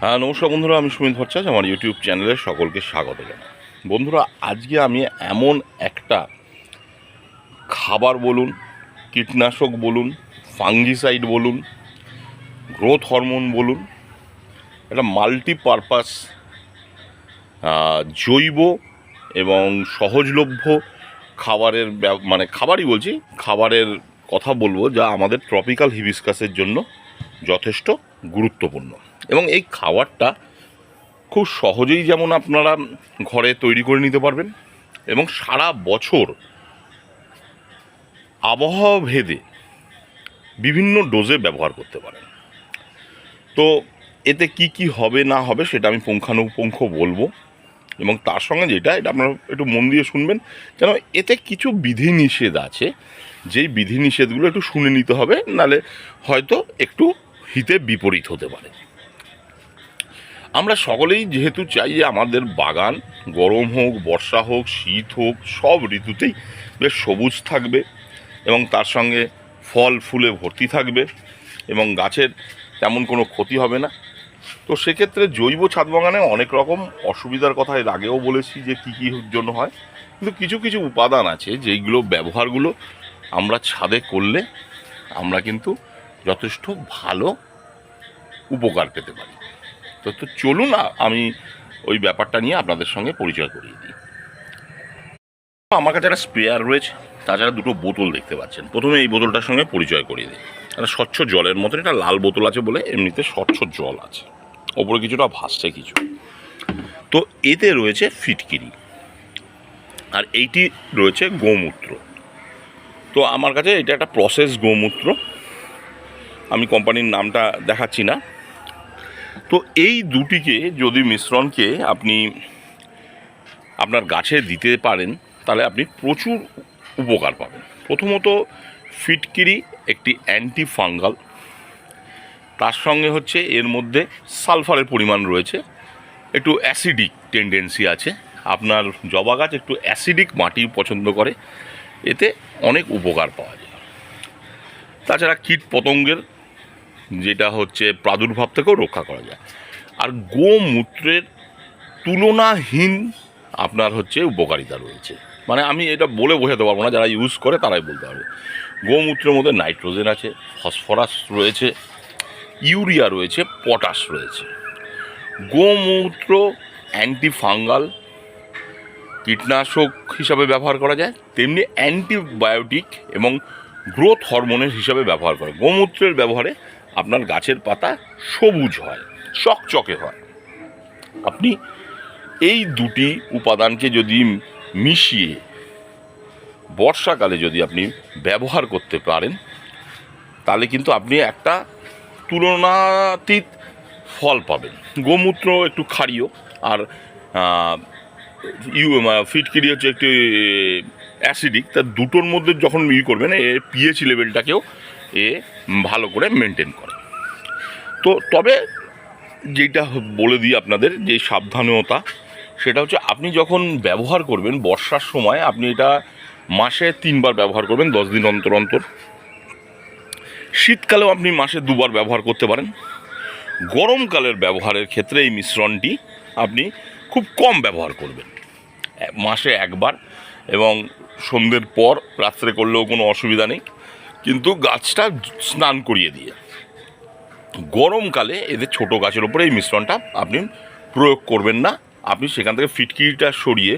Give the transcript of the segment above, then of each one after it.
হ্যাঁ নমস্কার বন্ধুরা, আমি সুমিত ভট্টাচার্য, আমার ইউটিউব চ্যানেলে সকলকে স্বাগত জানাই। বন্ধুরা, আজকে আমি এমন একটা খাবার বলুন, কীটনাশক বলুন ফাঙ্গিসাইড বলুন গ্রোথ হরমোন বলুন এটা মাল্টিপারপাস জৈব এবং সহজলভ্য খাবারের মানে খাবারই বলছি, খাবারের কথা বলব যা আমাদের ট্রপিক্যাল হিবিস্কাসের জন্য যথেষ্ট গুরুত্বপূর্ণ। এবং এই খাবারটা খুব সহজেই যেমন আপনারা ঘরে তৈরি করে নিতে পারবেন এবং সারা বছর আবহাওয়া ভেদে বিভিন্ন ডোজে ব্যবহার করতে পারেন। তো এতে কি কি হবে না হবে সেটা আমি পুঙ্খানুপুঙ্খ বলব এবং তার সঙ্গে যেটা, এটা আপনারা একটু মন দিয়ে শুনবেন কেন এতে কিছু বিধিনিষেধ আছে, যেই বিধিনিষেধগুলো একটু শুনে নিতে হবে, নালে হয়তো একটু হিতে বিপরীত হতে পারে। আমরা সকলেই যেহেতু চাই যে আমাদের বাগান গরম হোক, বর্ষা হোক, শীত হোক, সব ঋতুতেই বেশ সবুজ থাকবে এবং তার সঙ্গে ফল, ফুলে ভর্তি থাকবে এবং গাছের তেমন কোনো ক্ষতি হবে না। তো সেক্ষেত্রে জৈব ছাদ বাগানে অনেক রকম অসুবিধার কথা এর আগেও বলেছি যে কী কী জন্য হয়। কিন্তু কিছু কিছু উপাদান আছে যেইগুলো ব্যবহারগুলো আমরা ছাদে করলে আমরা কিন্তু যথেষ্ট ভালো উপকার পেতে পারি। তো তো চলুন আমি ওই ব্যাপারটা নিয়ে আপনাদের সঙ্গে পরিচয় করিয়ে দিই। আমার কাছে একটা স্প্রেয়ার রয়েছে, তাছাড়া দুটো বোতল দেখতে পাচ্ছেন। প্রথমে এই বোতলটার সঙ্গে পরিচয় করিয়ে দিই। একটা স্বচ্ছ জলের মতন, একটা লাল বোতল আছে বলে এমনিতে স্বচ্ছ জল আছে। ওপরে কিছুটা ভাসছে কিছু। তো এতে রয়েছে ফিটকিরি। আর এইটি রয়েছে গোমূত্র। তো আমার কাছে এটা একটা প্রসেস গোমূত্র। আমি কোম্পানির নামটা দেখাচ্ছি না। তো এই দুটিকে যদি মিশ্রণকে আপনি আপনার গাছে দিতে পারেন, তাহলে আপনি প্রচুর উপকার পাবেন। প্রথমত ফিটকিরি একটি অ্যান্টি ফাঙ্গাল তার সঙ্গে হচ্ছে এর মধ্যে সালফারের পরিমাণ রয়েছে। একটু অ্যাসিডিক টেন্ডেন্সি আছে। আপনার জবা গাছ একটু অ্যাসিডিক মাটি পছন্দ করে, এতে অনেক উপকার পাওয়া যায়। তাছাড়া কীট পতঙ্গের যেটা হচ্ছে প্রাদুর্ভাব থেকেও রক্ষা করা যায়। আর গোমূত্রের তুলনাহীন আপনার হচ্ছে উপকারিতা রয়েছে। মানে আমি এটা বলে বোঝাতে পারব না, যারা ইউজ করে তারাই বলতে পারবে। গোমূত্রের মধ্যে নাইট্রোজেন আছে, ফসফরাস রয়েছে, ইউরিয়া রয়েছে, পটাশ রয়েছে। গোমূত্র অ্যান্টি ফাঙ্গাল কীটনাশক হিসাবে ব্যবহার করা যায়, তেমনি অ্যান্টিবায়োটিক এবং গ্রোথ হরমোনের হিসাবে ব্যবহার করে গোমূত্রের ব্যবহারে আপনার গাছের পাতা সবুজ হয়, চকচকে হয়। আপনি এই দুটি উপাদানকে যদি মিশিয়ে বর্ষাকালে যদি আপনি ব্যবহার করতে পারেন, তাহলে কিন্তু আপনি একটা তুলনাতীত ফল পাবেন। গোমূত্র একটু ক্ষারীয় আর ইউ ফিটকিরি হচ্ছে একটি অ্যাসিডিক। তা দুটোর মধ্যে যখন ই করবেন, এ পিএইচ লেভেলটাকেও এ ভালো করে মেনটেন করে। তো তবে যেটা বলে দিই আপনাদের যে সাবধানতা, সেটা হচ্ছে আপনি যখন ব্যবহার করবেন বর্ষার সময়, আপনি এটা মাসে তিনবার ব্যবহার করবেন, দশ দিন অন্তর অন্তর। শীতকালেও আপনি মাসে দুবার ব্যবহার করতে পারেন। গরমকালের ব্যবহারের ক্ষেত্রে এই মিশ্রণটি আপনি খুব কম ব্যবহার করবেন। মাসে একবার এবং সন্ধ্যের পর রাত্রে করলেও কোনো অসুবিধা নেই। কিন্তু গাছটা স্নান করিয়ে দিয়ে। গরমকালে এদের ছোট গাছের ওপরে এই মিশ্রণটা আপনি প্রয়োগ করবেন না। আপনি সেখান থেকে ফিটকিরিটা সরিয়ে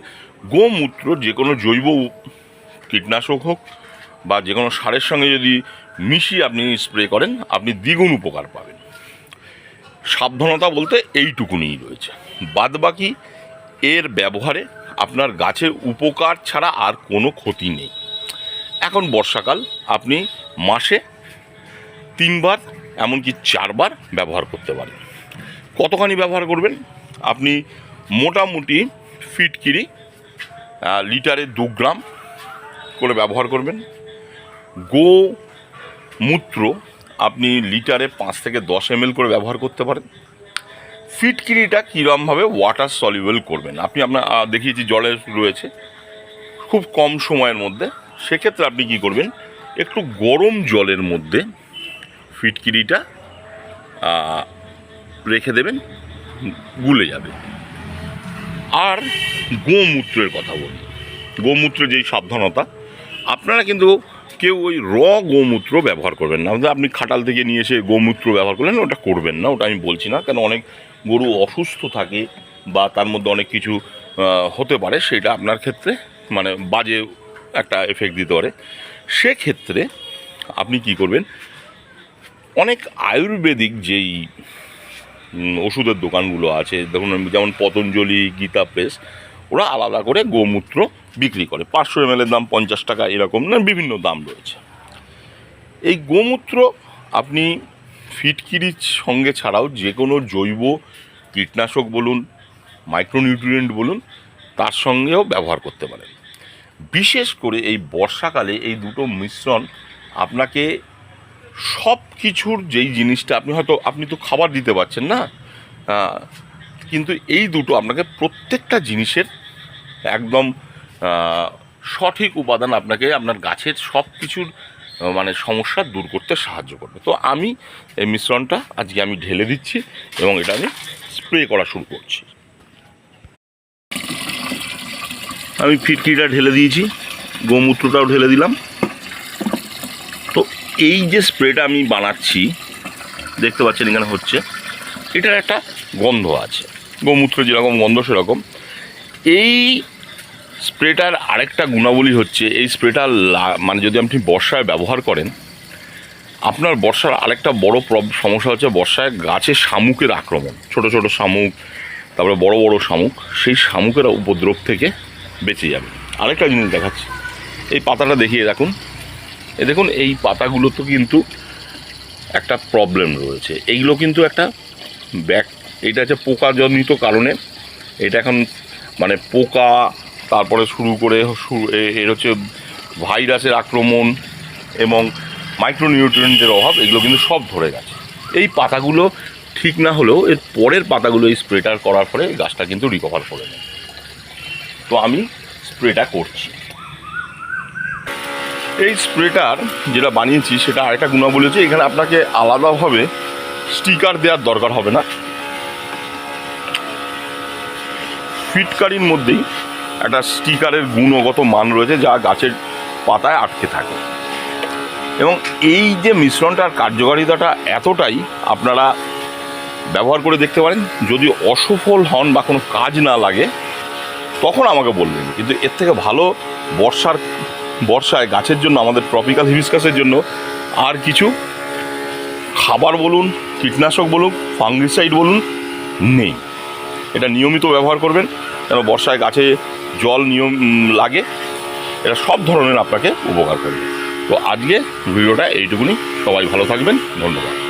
গোমূত্র যে কোনো জৈব কীটনাশক হোক বা যে কোনো সারের সঙ্গে যদি মিশিয়ে আপনি স্প্রে করেন, আপনি দ্বিগুণ উপকার পাবেন। সাবধানতা বলতে এইটুকুনিই রয়েছে। বাদবাকি এর ব্যবহারে আপনার গাছের উপকার ছাড়া আর কোনো ক্ষতি নেই। এখন বর্ষাকাল, আপনি মাসে তিনবার, এমনকি চারবার ব্যবহার করতে পারেন। কতখানি ব্যবহার করবেন? আপনি মোটামুটি ফিটকিরি লিটারে দু গ্রাম করে ব্যবহার করবেন। গো মূত্র আপনি লিটারে পাঁচ থেকে দশ এম করে ব্যবহার করতে পারেন। ফিটকিরিটা কীরমভাবে ওয়াটার সলিউবল করবেন? আপনি আপনার দেখিয়েছি, জলে রয়েছে। খুব কম সময়ের মধ্যে সেক্ষেত্রে আপনি কি করবেন? একটু গরম জলের মধ্যে ফিটকিরিটা রেখে দেবেন, গুলে যাবে। আর গোমূত্রের কথা বলি। গোমূত্রে যেই সাবধানতা, আপনারা কিন্তু কেউ ওই র গোমূত্র ব্যবহার করবেন না। আপনি খাটাল থেকে নিয়ে এসে গোমূত্র ব্যবহার করলেন, ওটা করবেন না, ওটা আমি বলছি না। কেন অনেক গরু অসুস্থ থাকে বা তার মধ্যে অনেক কিছু হতে পারে, সেটা আপনার ক্ষেত্রে মানে বাজে একটা এফেক্ট দিতে পারে। সেক্ষেত্রে আপনি কি করবেন? অনেক আয়ুর্বেদিক যেই ওষুধের দোকানগুলো আছে দেখুন যেমন পতঞ্জলি, গীতা প্রেস, ওরা আলাদা করে গোমূত্র বিক্রি করে। পাঁচশো এম দাম পঞ্চাশ টাকা এরকম না, বিভিন্ন দাম রয়েছে। এই গোমূত্র আপনি ফিটকিরির সঙ্গে ছাড়াও যে কোনো জৈব কীটনাশক বলুন মাইক্রোনিউট্রিয়েন্ট বলুন, তার সঙ্গেও ব্যবহার করতে পারেন। বিশেষ করে এই বর্ষাকালে এই দুটো মিশ্রণ আপনাকে সব কিছুর যেই জিনিসটা আপনি হয়তো, আপনি তো খাবার দিতে পারছেন না? কিন্তু এই দুটো আপনাকে প্রত্যেকটা জিনিসের একদম সঠিক উপাদান আপনাকে আপনার গাছের সব কিছুর মানে সমস্যা দূর করতে সাহায্য করবে। তো আমি এই মিশ্রণটা আজকে আমি ঢেলে দিচ্ছি এবং এটা আমি স্প্রে করা শুরু করছি। আমি ফিটকিটা ঢেলে দিয়েছি, গোমূত্রটাও ঢেলে দিলাম। তো এই যে স্প্রেটা আমি বানাচ্ছি, দেখতে পাচ্ছেন এখানে হচ্ছে, এটার একটা গন্ধ আছে। গোমূত্র যেরকম গন্ধ, সেরকম। এই স্প্রেটার আরেকটা গুণাবলী হচ্ছে, এই স্প্রেটা মানে যদি আপনি বর্ষায় ব্যবহার করেন, আপনার বর্ষার আরেকটা বড় সমস্যা হচ্ছে বর্ষায় গাছে শামুকের আক্রমণ। ছোট ছোট শামুক, তারপরে বড় বড় শামুক, সেই শামুকের উপদ্রব থেকে বেঁচে যাবে। আরেকটা জিনিস দেখাচ্ছি। এই পাতাটা দেখিয়ে রাখুন। এ দেখুন, এই পাতাগুলো তো কিন্তু একটা প্রবলেম রয়েছে। এইগুলো কিন্তু একটা ব্যাক, এটা হচ্ছে পোকাজনিত কারণে। এটা এখন মানে পোকা, তারপরে শুরু করে এর হচ্ছে ভাইরাসের আক্রমণ এবং মাইক্রোনিউট্রিয়েন্টের অভাব, এগুলো কিন্তু সব ধরে গেছে। এই পাতাগুলো ঠিক না হলেও এর পরের পাতাগুলো এই স্প্রেটার করার পরে গাছটা কিন্তু রিকভার করে নেয়। তো আমি স্প্রেটা করছি। এই স্প্রেটার যেটা বানিয়েছি সেটা আরেকটা গুণাবলী হচ্ছে, এখানে আপনাকে আলাদাভাবে স্টিকার দেওয়ার দরকার হবে না। ফিটকারির মধ্যেই একটা স্টিকারের গুণগত মান রয়েছে যা গাছের পাতায় আটকে থাকে। এবং এই যে মিশ্রণটার কার্যকারিতাটা এতটাই আপনারা ব্যবহার করে দেখতে পারেন, যদি অসফল হন বা কোনো কাজ না লাগে তখন আমাকে বলবেন কিন্তু এর থেকে ভালো বর্ষার, বর্ষায় গাছের জন্য, আমাদের ট্রপিক্যাল হিবিস্কাসের জন্য আর কিছু খাবার বলুন, কীটনাশক বলুন ফাঙ্গিসাইড বলুন নেই। এটা নিয়মিত ব্যবহার করবেন, যেন বর্ষায় গাছে জল নিয়ম লাগে। এটা সব ধরনের আপনাকে উপকার করবে। তো আজকে ভিডিওটা এইটুকুনি। সবাই ভালো থাকবেন। ধন্যবাদ।